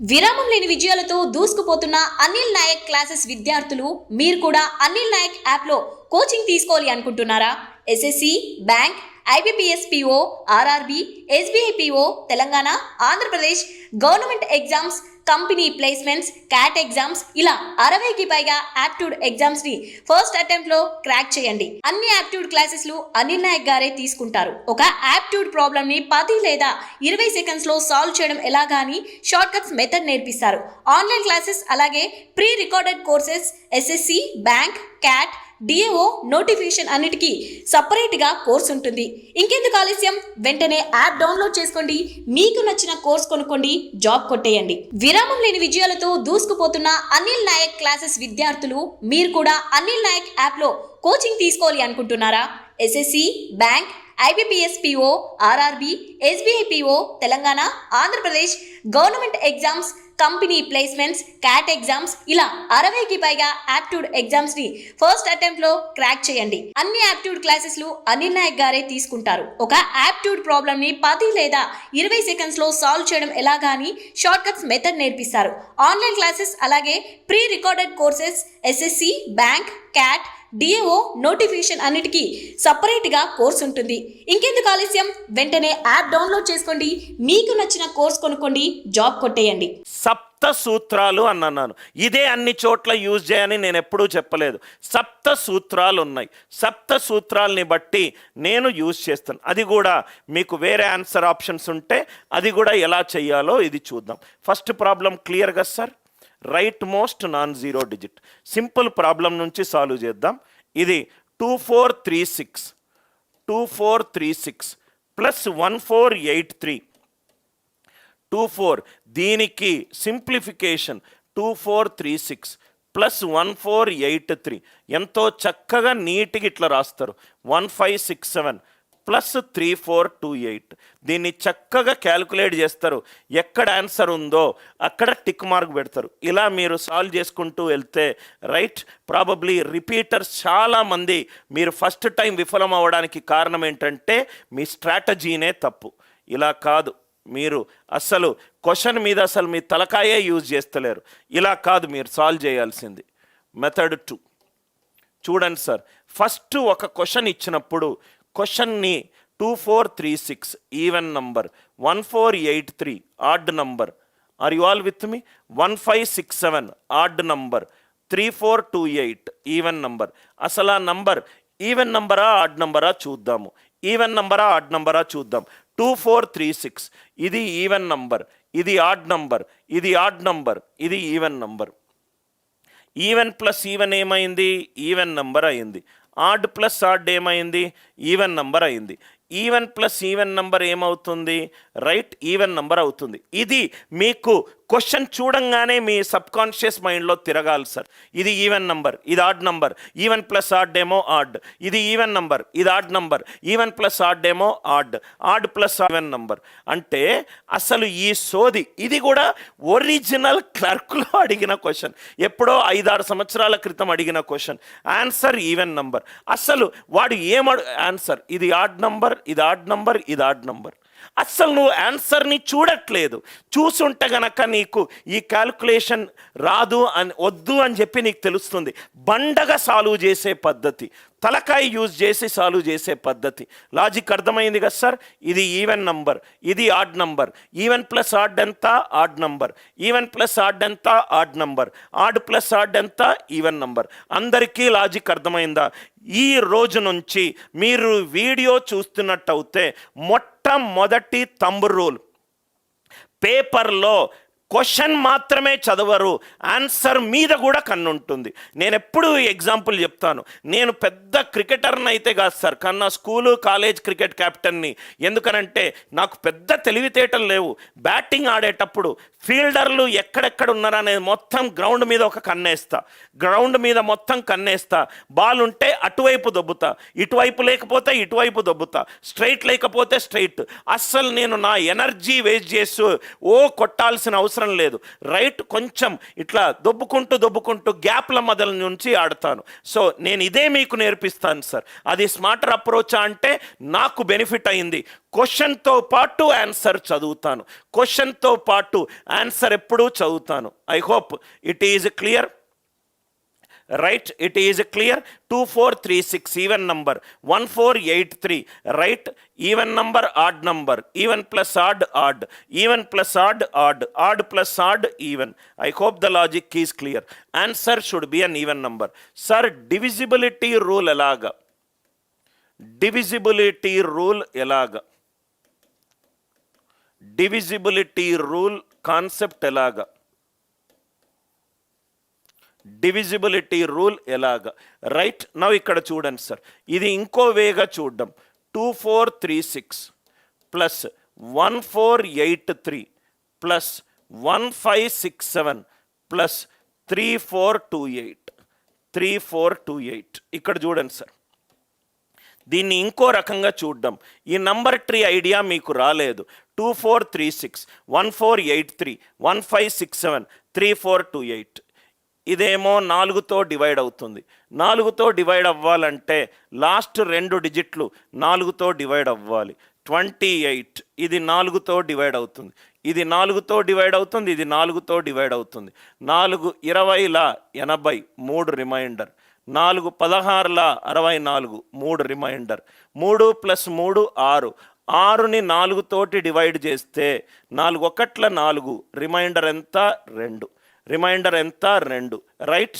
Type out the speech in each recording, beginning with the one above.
విరామం లేని విజయాలతో దూసుకుపోతున్న అనిల్ నాయక్ క్లాసెస్ విద్యార్థులు మీరు కూడా అనిల్ నాయక్ యాప్లో కోచింగ్ తీసుకోవాలి అనుకుంటున్నారా? SSC bank IBPS PO RRB SBI PO Telangana Andhra Pradesh government exams company placements CAT exams ఇలా అరవైకి పైగా యాప్ట్యూడ్ ఎగ్జామ్స్ని ఫస్ట్ అటెంప్ట్లో క్రాక్ చేయండి. అన్ని యాప్ట్యూడ్ క్లాసెస్లు అనిల్ నాయక్ గారే తీసుకుంటారు. ఒక యాప్ట్యూడ్ ప్రాబ్లమ్ని పది లేదా ఇరవై సెకండ్స్లో సాల్వ్ చేయడం ఎలాగా అని షార్ట్ కట్స్ మెథడ్ నేర్పిస్తారు. ఆన్లైన్ క్లాసెస్ అలాగే pre recorded courses SSC bank CAT DAO notification అన్నిటికీ సపరేట్గా కోర్స్ ఉంటుంది. ఇంకెందుకు ఆలస్యం? వెంటనే యాప్ డౌన్లోడ్ చేసుకోండి. మీకు నచ్చిన కోర్స్ కొనుక్కోండి. జాబ్ కొట్టేయండి. విరామం లేని విజయాలతో దూసుకుపోతున్న అనిల్ నాయక్ క్లాసెస్ విద్యార్థులు మీరు కూడా అనిల్ నాయక్ యాప్లో కోచింగ్ తీసుకోవాలి అనుకుంటున్నారా? SSC bank IBPS PO RRB SBI PO Telangana Andhra Pradesh government exams company placements CAT exams ఇలా అరవైకి పైగా యాప్ట్యూడ్ ఎగ్జామ్స్ని ఫస్ట్ అటెంప్ట్లో క్రాక్ చేయండి. అన్ని యాప్ట్యూడ్ క్లాసెస్లు అనిల్ నాయక్ గారే తీసుకుంటారు. ఒక యాప్ట్యూడ్ ప్రాబ్లమ్ని పది లేదా ఇరవై సెకండ్స్లో సాల్వ్ చేయడం ఎలాగా అని షార్ట్ కట్స్ మెథడ్ నేర్పిస్తారు. ఆన్లైన్ క్లాసెస్ అలాగే pre recorded courses SSC bank CAT DAO notification అన్నిటికీ సపరేట్గా కోర్స్ ఉంటుంది. ఇంకెందుకు ఆలస్యం? వెంటనే యాప్ డౌన్లోడ్ చేసుకోండి. మీకు నచ్చిన కోర్స్ కొనుక్కోండి. జాబ్ కొట్టేయండి. సప్త సూత్రాలు అని అన్నాను ఇదే అన్ని చోట్ల యూజ్ చేయని నేను ఎప్పుడూ చెప్పలేదు. సప్త సూత్రాలు ఉన్నాయి సప్త సూత్రాలని బట్టి నేను యూజ్ చేస్తాను. అది కూడా మీకు వేరే ఆన్సర్ ఆప్షన్స్ ఉంటే అది కూడా ఎలా చెయ్యాలో ఇది చూద్దాం. ఫస్ట్ ప్రాబ్లం క్లియర్గా sir? Right most non zero digit. Simple problem నుంచి సాల్వ్ చేద్దాం. ఇది two four three six. Two four three six plus one four eight three. Two four. దీనికి simplification two four three six plus one four eight three. ఎంతో చక్కగా నీట్గా ఇట్లా రాస్తారు. One five six seven. Plus three four two eight. దీన్ని చక్కగా calculate చేస్తారు. ఎక్కడ ఆన్సర్ ఉందో అక్కడ టిక్ మార్క్ పెడతారు. ఇలా మీరు సాల్వ్ చేసుకుంటూ వెళ్తే రైట్? ప్రాబబ్లీ రిపీటర్స్ చాలామంది మీరు ఫస్ట్ టైం విఫలం అవ్వడానికి కారణం ఏంటంటే మీ స్ట్రాటజీనే తప్పు. ఇలా కాదు. మీరు అసలు క్వశ్చన్ మీద అసలు మీ తలకాయే యూజ్ చేస్తలేరు. ఇలా కాదు మీరు సాల్వ్ చేయాల్సింది. Method two. చూడండి సార్ ఫస్ట్ ఒక క్వశ్చన్ ఇచ్చినప్పుడు క్వశ్చన్ని two four three six even number one four eight three odd number are you all with me one five six seven odd number three four two eight even number అసలు ఆ number even నంబరా odd నంబరా చూద్దాము even నంబరా odd నంబరా చూద్దాం two four three six ఇది even number ఇది ఆడ్ నంబర్ ఇది ఆడ్ నంబర్ ఇది even number even plus even ఏమైంది? ఈవెన్ నంబర్ అయింది. ఆడ్ ప్లస్ ఆడ్ ఏమైంది? ఈవెన్ నంబర్ అయింది. ఈవెన్ ప్లస్ ఈవెన్ నంబర్ ఏమవుతుంది? రైట్ ఈవెన్ నంబర్ అవుతుంది. ఇది మీకు క్వశ్చన్ చూడంగానే మీ సబ్ కాన్షియస్ మైండ్లో తిరగాలి సార్ ఇది ఈవెన్ నంబర్ ఇది odd number even plus odd ఏమో ఆడ్ ఇది ఈవెన్ నంబర్ ఇది odd number even plus odd ఏమో odd odd plus even number అంటే అసలు ఈ సోది ఇది కూడా ఒరిజినల్ క్లర్క్లో అడిగిన క్వశ్చన్ ఎప్పుడో ఐదారు సంవత్సరాల క్రితం అడిగిన క్వశ్చన్ ఆన్సర్ ఈవెన్ నంబర్ అసలు వాడు ఏమడు ఆన్సర్ ఇది ఆడ్ నంబర్ ఇది ఆడ్ నంబర్ ఇది ఆడ్ నంబర్ అస్సలు నువ్వు ఆన్సర్ని చూడట్లేదు. చూసుంటే గనక నీకు ఈ క్యాల్కులేషన్ రాదు అని వద్దు అని చెప్పి నీకు తెలుస్తుంది. బండగా సాల్వ్ చేసే పద్ధతి తలకాయ యూజ్ చేసి సాల్వ్ చేసే పద్ధతి. లాజిక్ అర్థమైంది కదా సార్? ఇది ఈవెన్ నంబర్ ఇది odd number. Even plus odd ఎంత? Odd number. Even plus odd ఎంత? Odd number. Odd plus odd ఎంత? Even number. అందరికీ లాజిక్ అర్థమైందా? ఈ రోజు నుంచి మీరు వీడియో చూస్తున్నట్టయితే మొట్టమొదటి తంబు రూల్. పేపర్లో క్వశ్చన్ మాత్రమే చదవరు ఆన్సర్ మీద కూడా కన్నుంటుంది. నేను ఎప్పుడు ఎగ్జాంపుల్ చెప్తాను. నేను పెద్ద క్రికెటర్ని అయితే కాదు సార్ కన్నా స్కూలు కాలేజ్ క్రికెట్ క్యాప్టెన్ని. ఎందుకనంటే నాకు పెద్ద తెలివితేటలు లేవు. బ్యాటింగ్ ఆడేటప్పుడు ఫీల్డర్లు ఎక్కడెక్కడ ఉన్నారనేది మొత్తం గ్రౌండ్ మీద ఒక కన్నేస్తా. గ్రౌండ్ మీద మొత్తం కన్నేస్తా. బాల్ ఉంటే అటువైపు దొబ్బుతా. ఇటువైపు లేకపోతే ఇటువైపు దొబ్బుతా. స్ట్రైట్ లేకపోతే స్ట్రైట్. అస్సలు నేను నా ఎనర్జీ వేస్ట్ చేస్తూ ఓ కొట్టాల్సిన అవసరం అవసరం లేదు. రైట్ కొంచెం ఇట్లా దొబ్బుకుంటూ దొబ్బుకుంటూ గ్యాప్ల మొదల నుంచి ఆడతాను. సో నేను ఇదే మీకు నేర్పిస్తాను సార్. అది స్మార్టర్ అప్రోచ్ అంటే నాకు బెనిఫిట్ అయింది. క్వశ్చన్తో పాటు ఆన్సర్ చదువుతాను. క్వశ్చన్తో పాటు ఆన్సర్ ఎప్పుడూ చదువుతాను. I hope it is clear right it is clear two four three six even number one four eight three right even number odd number even plus odd odd even plus odd odd odd plus odd even I hope the logic is clear answer should be an even number sir divisibility rule ఎలాగా divisibility rule ఎలాగా divisibility rule concept ఎలాగా divisibility rule ఎలాగా? Right now ఇక్కడ చూడండి sir ఇది ఇంకో వేగా చూడడం. Two four three six plus one four eight three plus one five six seven plus three four two eight three four two eight ఇక్కడ చూడండి సార్ దీన్ని ఇంకో రకంగా చూడడం. ఈ నంబర్ ట్రీ ఐడియా మీకు రాలేదు. Two four three six one four eight three one five six seven three four two eight ఇదేమో నాలుగుతో డివైడ్ అవుతుంది. నాలుగుతో డివైడ్ అవ్వాలంటే లాస్ట్ రెండు డిజిట్లు నాలుగుతో డివైడ్ అవ్వాలి. ట్వంటీ ఎయిట్ ఇది నాలుగుతో డివైడ్ అవుతుంది. ఇది నాలుగుతో డివైడ్ అవుతుంది ఇది నాలుగుతో డివైడ్ అవుతుంది. నాలుగు ఇరవైల ఎనభై మూడు రిమైండర్ నాలుగు పదహారుల అరవై నాలుగు మూడు రిమైండర్ మూడు ప్లస్ మూడు ఆరు. ఆరుని నాలుగుతోటి డివైడ్ చేస్తే నాలుగు ఒకట్ల నాలుగు రిమైండర్ ఎంత? రెండు. రిమైండర్ ఎంత? రెండు. రైట్?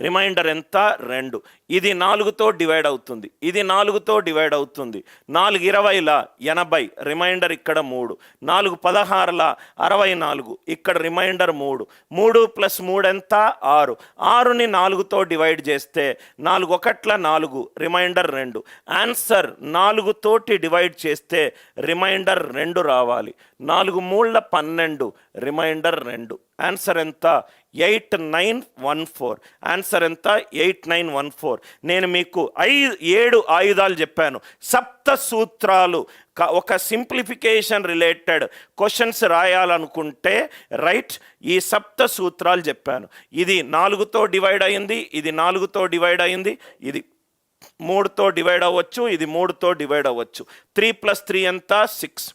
రిమైండర్ ఎంత? రెండు. ఇది నాలుగుతో డివైడ్ అవుతుంది. ఇది నాలుగుతో డివైడ్ అవుతుంది. నాలుగు ఇరవైల ఎనభై రిమైండర్ ఇక్కడ మూడు. నాలుగు పదహారుల అరవై నాలుగు ఇక్కడ రిమైండర్ మూడు. మూడు ప్లస్ మూడు ఎంత? ఆరు. ఆరుని నాలుగుతో డివైడ్ చేస్తే నాలుగు ఒకట్ల నాలుగు రిమైండర్ రెండు. ఆన్సర్ నాలుగుతోటి డివైడ్ చేస్తే రిమైండర్ రెండు రావాలి. నాలుగు మూళ్ళ పన్నెండు రిమైండర్ రెండు. ఆన్సర్ ఎంత? Eight nine one four. Answer ఎంత? Eight nine one four. నేను మీకు ఐదు ఏడు ఆయుధాలు చెప్పాను. సప్త సూత్రాలు. ఒక సింప్లిఫికేషన్ రిలేటెడ్ క్వశ్చన్స్ రాయాలనుకుంటే రైట్ ఈ సప్త సూత్రాలు చెప్పాను. ఇది నాలుగుతో డివైడ్ అయింది ఇది నాలుగుతో డివైడ్ అయింది ఇది మూడుతో డివైడ్ అవ్వచ్చు ఇది మూడుతో డివైడ్ అవ్వచ్చు. త్రీ ప్లస్ త్రీ ఎంత? సిక్స్.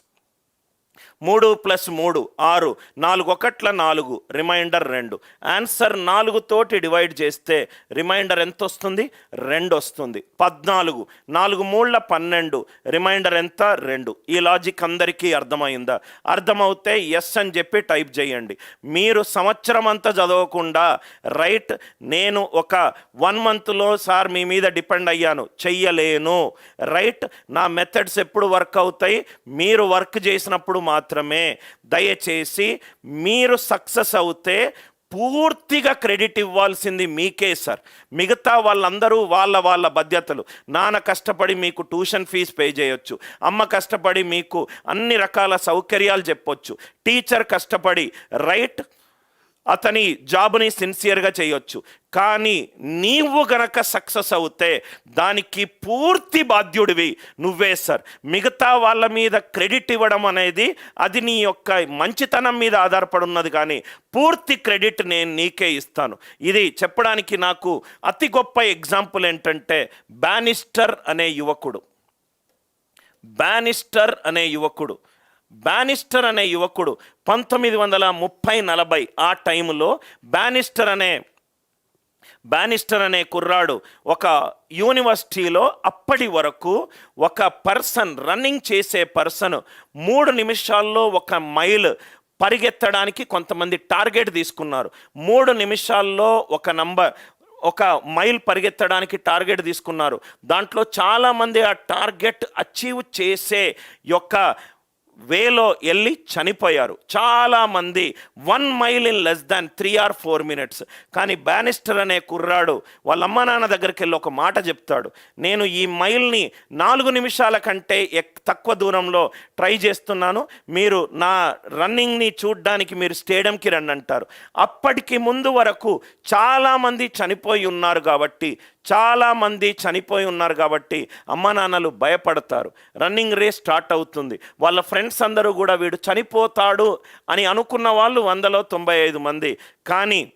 మూడు ప్లస్ మూడు ఆరు నాలుగు ఒకట్ల నాలుగు రిమైండర్ రెండు. ఆన్సర్ నాలుగుతోటి డివైడ్ చేస్తే రిమైండర్ ఎంత వస్తుంది? రెండు వస్తుంది. పద్నాలుగు నాలుగు మూళ్ళ పన్నెండు రిమైండర్ ఎంత? రెండు. ఈ లాజిక్ అందరికీ అర్థమైందా? అర్థమవుతే ఎస్ అని చెప్పి టైప్ చేయండి. మీరు సంవత్సరం అంతా చదవకుండా రైట్ నేను ఒక వన్ మంత్లో సార్ మీ మీద డిపెండ్ అయ్యాను చెయ్యలేను. రైట్ నా మెథడ్స్ ఎప్పుడు వర్క్ అవుతాయి? మీరు వర్క్ చేసినప్పుడు మాత్రం మాత్రమే. దయచేసి మీరు సక్సెస్ అవుతే పూర్తిగా క్రెడిట్ ఇవ్వాల్సింది మీకే సార్. మిగతా వాళ్ళందరూ వాళ్ళ వాళ్ళ బాధ్యతలు. నాన్న కష్టపడి మీకు ట్యూషన్ ఫీజు పే చేయొచ్చు. అమ్మ కష్టపడి మీకు అన్ని రకాల సౌకర్యాలు చెప్పొచ్చు. టీచర్ కష్టపడి రైట్? అతని జాబ్ని సిన్సియర్గా చేయొచ్చు. కానీ నీవు గనక సక్సెస్ అవుతే దానికి పూర్తి బాధ్యుడివి నువ్వే సార్. మిగతా వాళ్ళ మీద క్రెడిట్ ఇవ్వడం అనేది అది నీ యొక్క మంచితనం మీద ఆధారపడి ఉన్నది కానీ పూర్తి క్రెడిట్ నేను నీకే ఇస్తాను. ఇది చెప్పడానికి నాకు అతి గొప్ప ఎగ్జాంపుల్ ఏంటంటే బ్యానిస్టర్ అనే యువకుడు. బ్యానిస్టర్ అనే యువకుడు. బ్యానిస్టర్ అనే యువకుడు పంతొమ్మిది వందల ముప్పై నలభై ఆ టైంలో బ్యానిస్టర్ అనే బ్యానిస్టర్ అనే కుర్రాడు ఒక యూనివర్సిటీలో అప్పటి వరకు ఒక పర్సన్ రన్నింగ్ చేసే పర్సన్ మూడు నిమిషాల్లో ఒక మైల్ పరిగెత్తడానికి కొంతమంది టార్గెట్ తీసుకున్నారు. మూడు నిమిషాల్లో ఒక నంబర్ ఒక మైల్ పరిగెత్తడానికి టార్గెట్ తీసుకున్నారు. దాంట్లో చాలామంది ఆ టార్గెట్ అచీవ్ చేసే యొక్క వేలో వెళ్ళి చనిపోయారు. చాలామంది one mile in less than three or four minutes. కానీ బ్యానిస్టర్ అనే కుర్రాడు వాళ్ళ అమ్మ నాన్న దగ్గరికి వెళ్ళి ఒక మాట చెప్తాడు. నేను ఈ మైల్ని నాలుగు నిమిషాల కంటే ఎక్ తక్కువ దూరంలో ట్రై చేస్తున్నాను. మీరు నా రన్నింగ్ని చూడ్డానికి మీరు స్టేడియంకి రండి అంటారు అప్పటికి ముందు వరకు చాలామంది చనిపోయి ఉన్నారు కాబట్టి చాలామంది చనిపోయి ఉన్నారు కాబట్టి అమ్మ నాన్నలు భయపడతారు. రన్నింగ్ రేస్ స్టార్ట్ అవుతుంది. వాళ్ళ ఫ్రెండ్స్ అందరూ కూడా వీడు చనిపోతాడు అని అనుకున్న వాళ్ళు వందలో తొంభై ఐదు మంది. కానీ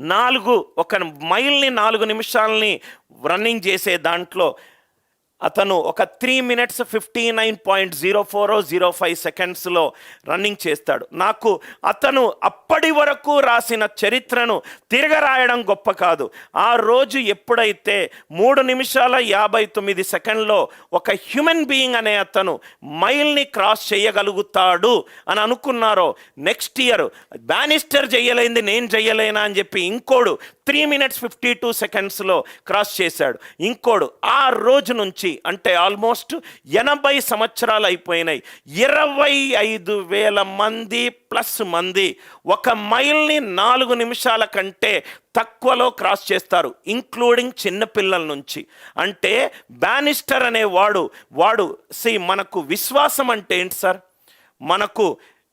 నాలుగు ఒక మైల్ని నాలుగు నిమిషాలని రన్నింగ్ చేసే దాంట్లో అతను ఒక three minutes fifty nine point zero four zero five సెకండ్స్లో రన్నింగ్ చేస్తాడు. నాకు అతను అప్పటి వరకు రాసిన చరిత్రను తిరగరాయడం గొప్ప కాదు. ఆ రోజు ఎప్పుడైతే మూడు నిమిషాల యాభై తొమ్మిది సెకండ్లో ఒక హ్యూమన్ బీయింగ్ అనే అతను మైల్ని క్రాస్ చేయగలుగుతాడు అని అనుకున్నారో నెక్స్ట్ ఇయర్ బ్యానిస్టర్ చేయలేంది నేను చేయలేనా అని చెప్పి ఇంకోడు త్రీ మినిట్స్ ఫిఫ్టీ టూ సెకండ్స్లో క్రాస్ చేశాడు. ఇంకోడు ఆ రోజు నుంచి అంటే ఆల్మోస్ట్ ఎనభై సంవత్సరాలు అయిపోయినాయి. ఇరవై ఐదు వేల మంది ప్లస్ మంది ఒక మైల్ని నాలుగు నిమిషాల కంటే తక్కువలో క్రాస్ చేస్తారు ఇంక్లూడింగ్ చిన్నపిల్లల నుంచి. అంటే బ్యానిస్టర్ అనే వాడు వాడు సి మనకు విశ్వాసం అంటే ఏంటి సార్? మనకు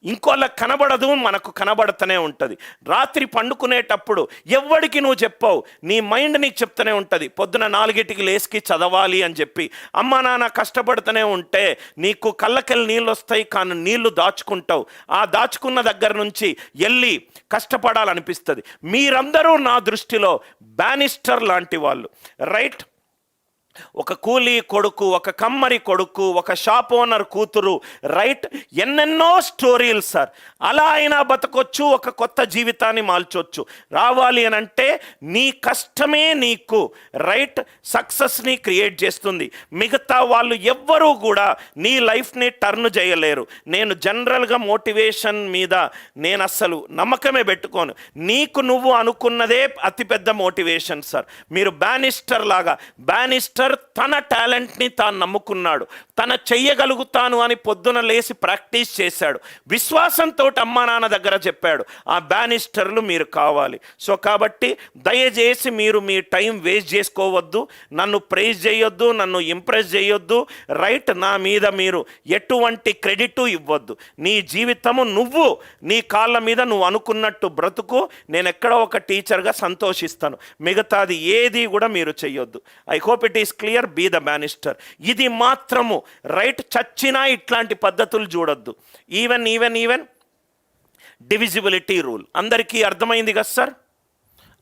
ఇంకోళ్ళ కనబడదు మనకు కనబడుతూనే ఉంటుంది. రాత్రి పండుకునేటప్పుడు ఎవ్వడికి నువ్వు చెప్పావు నీ మైండ్ నీకు చెప్తూనే ఉంటుంది. పొద్దున నాలుగిటికి లేస్కి చదవాలి అని చెప్పి. అమ్మ నాన్న కష్టపడుతూనే ఉంటే నీకు కళ్ళకెళ్ళి నీళ్ళు వస్తాయి కానీ నీళ్ళు దాచుకుంటావు. ఆ దాచుకున్న దగ్గర నుంచి వెళ్ళి కష్టపడాలనిపిస్తుంది. మీరందరూ నా దృష్టిలో బ్యానిస్టర్ లాంటి వాళ్ళు. రైట్? ఒక కూలీ కొడుకు ఒక కమ్మరి కొడుకు ఒక షాప్ ఓనర్ కూతురు రైట్? ఎన్నెన్నో స్టోరీలు సార్. అలా అయినా బతకొచ్చు ఒక కొత్త జీవితాన్ని మార్చొచ్చు. రావాలి అని అంటే నీ కష్టమే నీకు రైట్? సక్సెస్ని క్రియేట్ చేస్తుంది. మిగతా వాళ్ళు ఎవ్వరూ కూడా నీ లైఫ్ని టర్న్ చేయలేరు. నేను జనరల్గా మోటివేషన్ మీద నేను అస్సలు నమ్మకమే పెట్టుకోను. నీకు నువ్వు అనుకున్నదే అతిపెద్ద మోటివేషన్ సార్. మీరు బ్యానిస్టర్ లాగా బ్యానిస్టర్ తన టాలెంట్ని తాను నమ్ముకున్నాడు. తన చెయ్యగలుగుతాను అని పొద్దున లేచి ప్రాక్టీస్ చేశాడు. విశ్వాసంతో అమ్మా నాన్న దగ్గర చెప్పాడు ఆ బ్యానిస్టర్లు మీరు కావాలి. సో కాబట్టి దయచేసి మీరు మీ టైం వేస్ట్ చేసుకోవద్దు నన్ను ప్రైజ్ చేయొద్దు నన్ను ఇంప్రెస్ చేయొద్దు. రైట్ నా మీద మీరు ఎటువంటి క్రెడిట్ ఇవ్వద్దు. నీ జీవితము నువ్వు నీ కాళ్ళ మీద నువ్వు అనుకున్నట్టు బ్రతుకు. నేను ఎక్కడో ఒక టీచర్గా సంతోషిస్తాను. మిగతాది ఏది కూడా మీరు చెయ్యొద్దు. I hope it is clear be the Bannister ఇది మాత్రము. రైట్ చచ్చినా ఇట్లాంటి పద్ధతులు చూడొద్దు. Even even even divisibility rule అందరికీ అర్థమైంది కదా సార్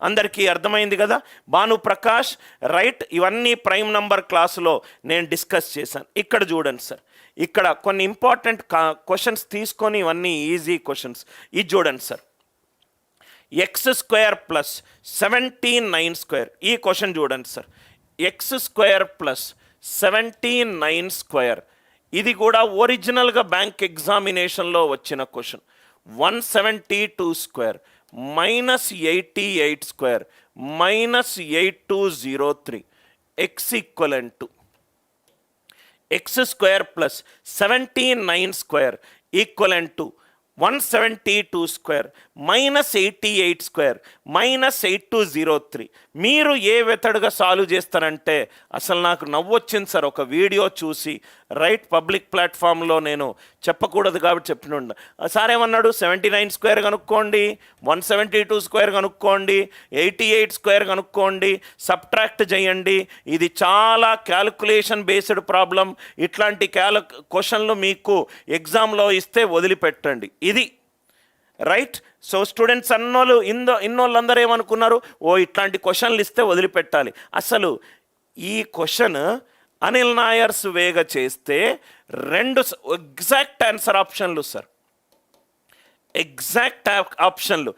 అందరికీ అర్థమైంది కదా? భాను ప్రకాష్ రైట్ ఇవన్నీ ప్రైమ్ నంబర్ క్లాసులో నేను డిస్కస్ చేశాను. ఇక్కడ చూడండి సార్ ఇక్కడ కొన్ని ఇంపార్టెంట్ క్వశ్చన్స్ తీసుకొని ఇవన్నీ ఈజీ క్వశ్చన్స్ ఇది చూడండి sir x square plus seventeen nine square ఈ క్వశ్చన్ చూడండి sir x square plus seventeen nine square. ఇది కూడా ఒరిజినల్గా బ్యాంక్ ఎగ్జామినేషన్లో వచ్చిన question. One seventy two square minus eighty eight square minus eight two zero three. X equivalent to. X square plus seventeen nine square equivalent to. One seventy two square minus eighty eight square minus eight two zero three మీరు ఏ వెతడుగా solve చేస్తారంటే అసలు నాకు నవ్వొచ్చింది sir ఒక video చూసి. Right public ప్లాట్ఫామ్లో నేను చెప్పకూడదు కాబట్టి చెప్పిన సార్ ఏమన్నాడు? సెవెంటీ నైన్ స్క్వేర్ కనుక్కోండి వన్ సెవెంటీ టూ స్క్వేర్ కనుక్కోండి ఎయిటీ ఎయిట్ స్క్వేర్ కనుక్కోండి సబ్ట్రాక్ట్ చేయండి. ఇది చాలా క్యాలిక్యులేషన్ బేస్డ్ ప్రాబ్లం. ఇట్లాంటి క్యాల క్వశ్చన్లు మీకు ఎగ్జామ్లో ఇస్తే వదిలిపెట్టండి. ఇది రైట్. సో స్టూడెంట్స్ అన్నోళ్ళు ఇందో ఇన్నోళ్ళందరూ ఏమనుకున్నారు? ఓ ఇట్లాంటి క్వశ్చన్లు ఇస్తే వదిలిపెట్టాలి. అసలు ఈ క్వశ్చన్ అనిల్ నాయర్స్ వేగ చేస్తే రెండు ఎగ్జాక్ట్ ఆన్సర్ ఆప్షన్లు సార్ ఎగ్జాక్ట్ ఆప్షన్లు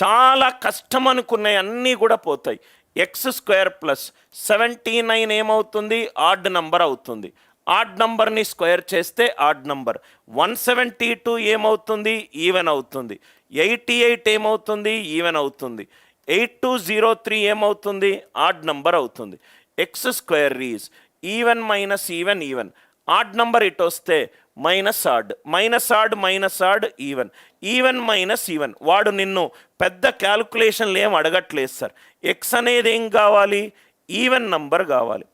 చాలా కష్టం అనుకున్నాయి అన్నీ కూడా పోతాయి. X square plus seventy nine ఏమవుతుంది? ఆడ్ నంబర్ అవుతుంది. ఆడ్ నంబర్ని స్క్వేర్ చేస్తే odd number one seventy two ఏమవుతుంది? ఈవెన్ అవుతుంది. ఎయిటీ ఎయిట్ ఏమవుతుంది? ఈవెన్ అవుతుంది. ఎయిట్ టూ జీరో త్రీ ఏమవుతుంది? ఆడ్ నంబర్ అవుతుంది. X square is even minus even even odd number ఇటు వస్తే minus odd minus odd minus odd even even minus even వాడు నిన్ను పెద్ద క్యాల్కులేషన్లు ఏం అడగట్లేదు సార్ ఎక్స్ అనేది ఏం కావాలి? ఈవెన్ నంబర్ కావాలి.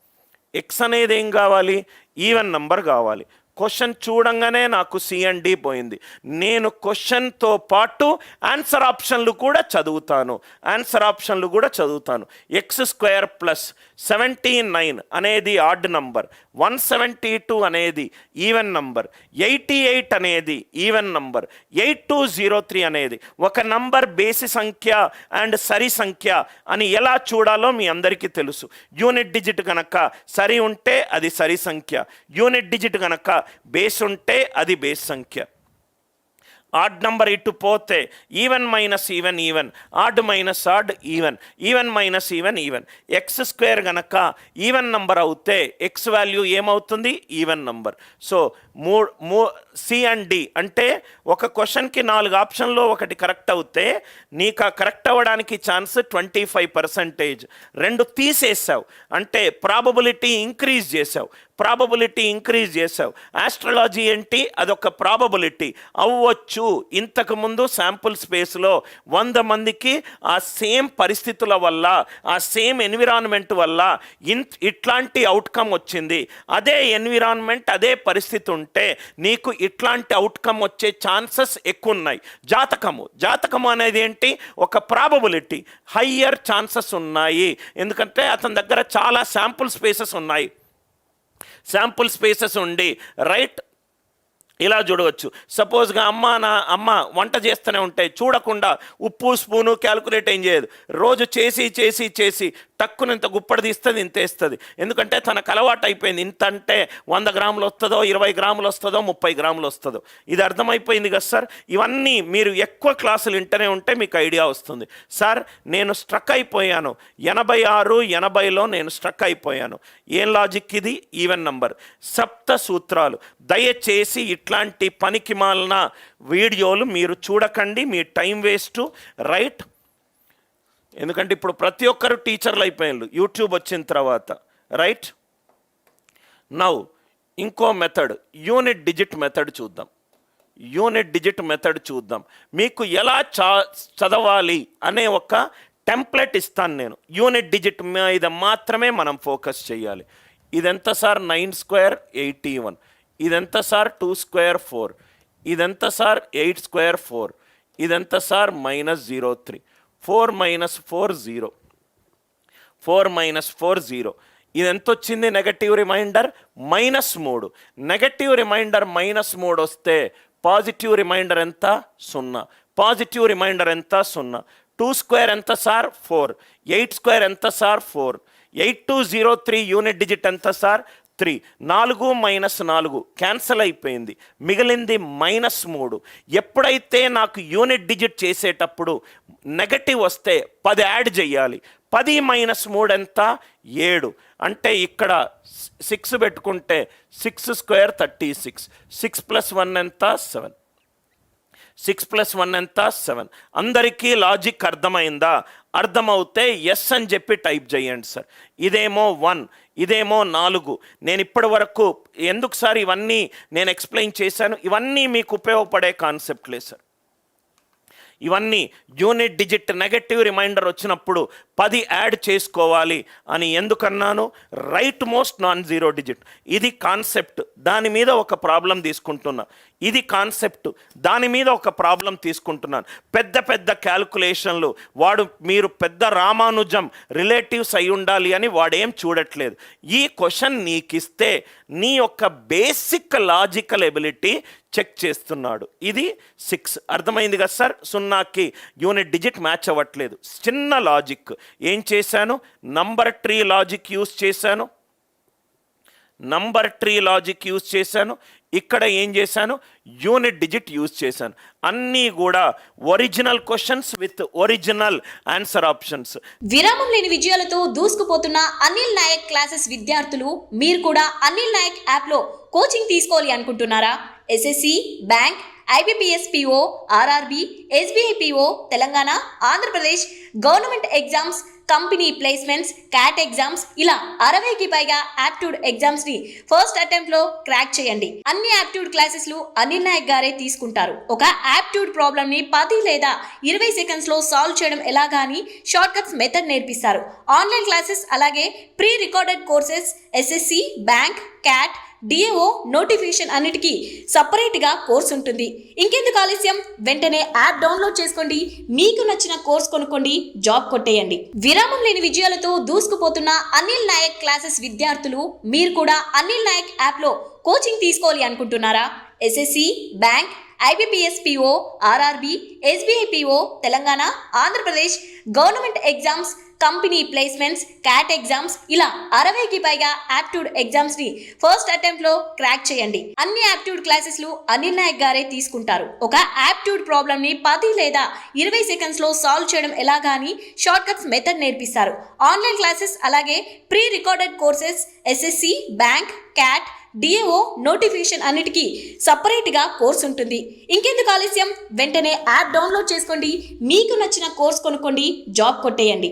ఎక్స్ అనేది ఏం కావాలి? ఈవెన్ నంబర్ కావాలి. క్వశ్చన్ చూడంగానే నాకు సిఎండి పోయింది. నేను క్వశ్చన్తో పాటు ఆన్సర్ ఆప్షన్లు కూడా చదువుతాను. ఆన్సర్ ఆప్షన్లు కూడా చదువుతాను. X square plus seventy nine అనేది odd number. One seventy two అనేది ఈవెన్ నంబర్. ఎయిటీ ఎయిట్ అనేది even number. Eight two zero three అనేది ఒక నంబర్ బేసి సంఖ్య అండ్ సరి సంఖ్య అని ఎలా చూడాలో మీ అందరికీ తెలుసు. యూనిట్ డిజిట్ కనుక సరి ఉంటే అది సరి సంఖ్య. యూనిట్ డిజిట్ కనుక బేస్ ఉంటే అది బేస్ సంఖ్య. ఆడ్ నంబర్ ఇటు పోతే even minus even even odd minus odd even even minus even even x square గనక ఈవెన్ నంబర్ అవుతే ఎక్స్ వాల్యూ ఏమవుతుంది? ఈవెన్ నంబర్ సో మూ మూ సి అండ్ డి అంటే ఒక క్వశ్చన్కి నాలుగు ఆప్షన్లో ఒకటి కరెక్ట్ అవుతే నీకు ఆ కరెక్ట్ అవ్వడానికి ఛాన్స్ ట్వంటీ ఫైవ్ పర్సెంటేజ్ రెండు తీసేసావు. అంటే ప్రాబబిలిటీ ఇంక్రీజ్ చేసావు. ప్రాబబిలిటీ ఇంక్రీజ్ చేసావు ఆస్ట్రాలజీ ఏంటి? అదొక ప్రాబబిలిటీ అవ్వచ్చు. ఇంతకుముందు శాంపుల్ స్పేస్లో వంద మందికి ఆ సేమ్ పరిస్థితుల వల్ల ఆ సేమ్ ఎన్విరాన్మెంట్ వల్ల ఇన్ ఇట్లాంటి అవుట్కమ్ వచ్చింది. అదే ఎన్విరాన్మెంట్ అదే పరిస్థితి ఉంటే నీకు ఇట్లాంటి అవుట్కమ్ వచ్చే ఛాన్సెస్ ఎక్కువ ఉన్నాయి జాతకము. జాతకము అనేది ఏంటి? ఒక ప్రాబబిలిటీ హయ్యర్ ఛాన్సెస్ ఉన్నాయి. ఎందుకంటే అతని దగ్గర చాలా శాంపుల్ స్పేసెస్ ఉన్నాయి. శాంపుల్ స్పేసెస్ ఉండి రైట్ ఇలా చూడవచ్చు. సపోజ్గా అమ్మ నా అమ్మ వంట చేస్తూనే ఉంటాయి చూడకుండా ఉప్పు స్పూను క్యాల్కులేట్ ఏం చేయదు. రోజు చేసి చేసి చేసి టక్కునంత గుప్పడి తీస్తుంది ఇంత ఇస్తుంది ఎందుకంటే తనకు అలవాటు అయిపోయింది. ఇంత అంటే వంద గ్రాములు వస్తుందో ఇరవై గ్రాములు వస్తుందో ముప్పై గ్రాములు వస్తుందో. ఇది అర్థమైపోయింది కదా సార్? ఇవన్నీ మీరు ఎక్కువ క్లాసులు వింటూనే ఉంటే మీకు ఐడియా వస్తుంది. సార్ నేను స్ట్రక్ అయిపోయాను. ఎనభై ఆరు ఎనభైలో నేను స్ట్రక్ అయిపోయాను. ఏం లాజిక్ ఇది? Even number. సప్త సూత్రాలు. దయచేసి ఇట్లాంటి పనికి మాలిన వీడియోలు మీరు చూడకండి. మీ టైం వేస్ట్. రైట్ ఎందుకంటే ఇప్పుడు ప్రతి ఒక్కరు టీచర్లు అయిపోయారు యూట్యూబ్ వచ్చిన తర్వాత. రైట్ నౌ ఇంకో మెథడ్ యూనిట్ డిజిట్ మెథడ్ చూద్దాం. యూనిట్ డిజిట్ మెథడ్ చూద్దాం. మీకు ఎలా చా చదవాలి అనే ఒక టెంప్లెట్ ఇస్తాను నేను. యూనిట్ డిజిట్ మీద మాత్రమే మనం ఫోకస్ చేయాలి. ఇదెంత sir? Nine square eighty one ఇదెంత సార్? టూ స్క్వేర్ ఫోర్ ఇదెంత సార్? ఎయిట్ స్క్వేర్ ఫోర్ ఇదెంత sir? Minus zero three four minus four zero. Four minus four zero. ఇది ఎంత వచ్చింది నెగటివ్ రిమైండర్? మైనస్ మూడు. నెగటివ్ రిమైండర్ మైనస్ మూడు వస్తే positive remainder ఎంత? సున్నా. పాజిటివ్ రిమైండర్ ఎంత? సున్నా. టూ స్క్వేర్ ఎంత సార్? ఫోర్. ఎయిట్ స్క్వేర్ ఎంత sir? Four. Eight two zero three unit digit ఎంత సార్? త్రీ. నాలుగు మైనస్ నాలుగు. క్యాన్సిల్ అయిపోయింది. మిగిలింది మైనస్ మూడు. ఎప్పుడైతే నాకు యూనిట్ డిజిట్ చేసేటప్పుడు నెగటివ్ వస్తే పది యాడ్ చేయాలి. పది మైనస్ మూడు ఎంత? ఏడు. అంటే ఇక్కడ సిక్స్ పెట్టుకుంటే six square thirty six. Six plus one ఎంత? సెవెన్. సిక్స్ ప్లస్ వన్ ఎంత? సెవెన్. అందరికీ లాజిక్ అర్థమైందా? అర్థమవుతే ఎస్ అని చెప్పి టైప్ చేయండి సార్. ఇదేమో వన్. ఇదేమో నాలుగు. నేను ఇప్పటి వరకు ఎందుకు సార్ ఇవన్నీ నేను ఎక్స్ప్లెయిన్ చేశాను? ఇవన్నీ మీకు ఉపయోగపడే కాన్సెప్ట్లే సార్. ఇవన్నీ యూనిట్ డిజిట్ నెగటివ్ రిమైండర్ వచ్చినప్పుడు పది యాడ్ చేసుకోవాలి అని ఎందుకన్నాను? Right most non zero digit. ఇది కాన్సెప్ట్. దాని మీద ఒక ప్రాబ్లం తీసుకుంటున్నా. ఇది కాన్సెప్ట్. దాని మీద ఒక ప్రాబ్లం తీసుకుంటున్నాను. పెద్ద పెద్ద క్యాల్కులేషన్లు. వాడు మీరు పెద్ద రామానుజం రిలేటివ్స్ అయి ఉండాలి అని వాడేం చూడట్లేదు. ఈ క్వశ్చన్ నీకిస్తే నీ యొక్క బేసిక్ లాజికల్ ఎబిలిటీ చెక్ చేస్తున్నాడు. ఇది సిక్స్. అర్థమైంది కదా సార్? సున్నాకి యూనిట్ డిజిట్ మ్యాచ్ అవ్వట్లేదు. చిన్న లాజిక్. ఏం చేశాను? నంబర్ ట్రీ లాజిక్ యూస్ చేశాను. నంబర్ ట్రీ లాజిక్ యూస్ చేశాను. ఇక్కడ ఏం చేశాను? యూనిట్ డిజిట్ యూస్ చేశాను. అన్నీ కూడా original questions with original answer options. విరామం లేని విజయాలతో దూసుకుపోతున్న అనిల్ నాయక్ క్లాసెస్ విద్యార్థులు మీరు కూడా అనిల్ నాయక్ యాప్లో కోచింగ్ తీసుకోవాలి అనుకుంటున్నారా? SSC bank IBPS PO RRB SBI PO Telangana Andhra Pradesh government exams company placements CAT exams ఇలా అరవైకి పైగా యాప్ట్యూడ్ ఎగ్జామ్స్ని ఫస్ట్ అటెంప్ట్లో క్రాక్ చేయండి. అన్ని యాప్ట్యూడ్ క్లాసెస్లు అనిల్ నాయక్ గారే తీసుకుంటారు. ఒక యాప్ట్యూడ్ ప్రాబ్లమ్ని పది లేదా ఇరవై సెకండ్స్లో సాల్వ్ చేయడం ఎలాగా అని షార్ట్ కట్స్ మెథడ్ నేర్పిస్తారు. ఆన్లైన్ క్లాసెస్ అలాగే pre recorded courses SSC bank CAT DAO notification అన్నిటికీ సపరేట్గా కోర్స్ ఉంటుంది. ఇంకెందుకు ఆలస్యం? వెంటనే యాప్ డౌన్లోడ్ చేసుకోండి. మీకు నచ్చిన కోర్స్ కొనుక్కోండి. జాబ్ కొట్టేయండి. విరామం లేని విజయాలతో దూసుకుపోతున్న అనిల్ నాయక్ క్లాసెస్ విద్యార్థులు మీరు కూడా అనిల్ నాయక్ యాప్లో కోచింగ్ తీసుకోవాలి అనుకుంటున్నారా? SSC bank IBPS PO RRB RRB Telangana Andhra Pradesh government exams company placements CAT exams ఇలా అరవైకి పైగా యాప్ట్యూడ్ ఎగ్జామ్స్ని ఫస్ట్ అటెంప్ట్లో క్రాక్ చేయండి. అన్ని యాప్ట్యూడ్ క్లాసెస్లు అనిల్ నాయక్ గారే తీసుకుంటారు. ఒక యాప్ట్యూడ్ ప్రాబ్లమ్ని పది లేదా ఇరవై సెకండ్స్లో సాల్వ్ చేయడం ఎలాగా అని షార్ట్ కట్స్ మెథడ్ నేర్పిస్తారు. ఆన్లైన్ క్లాసెస్ అలాగే pre recorded courses SSC bank CAT DAO notification అన్నిటికీ సపరేట్గా కోర్స్ ఉంటుంది. ఇంకెందుకు ఆలస్యం? వెంటనే యాప్ డౌన్లోడ్ చేసుకోండి. మీకు నచ్చిన కోర్స్ కొనుక్కోండి. జాబ్ కొట్టేయండి.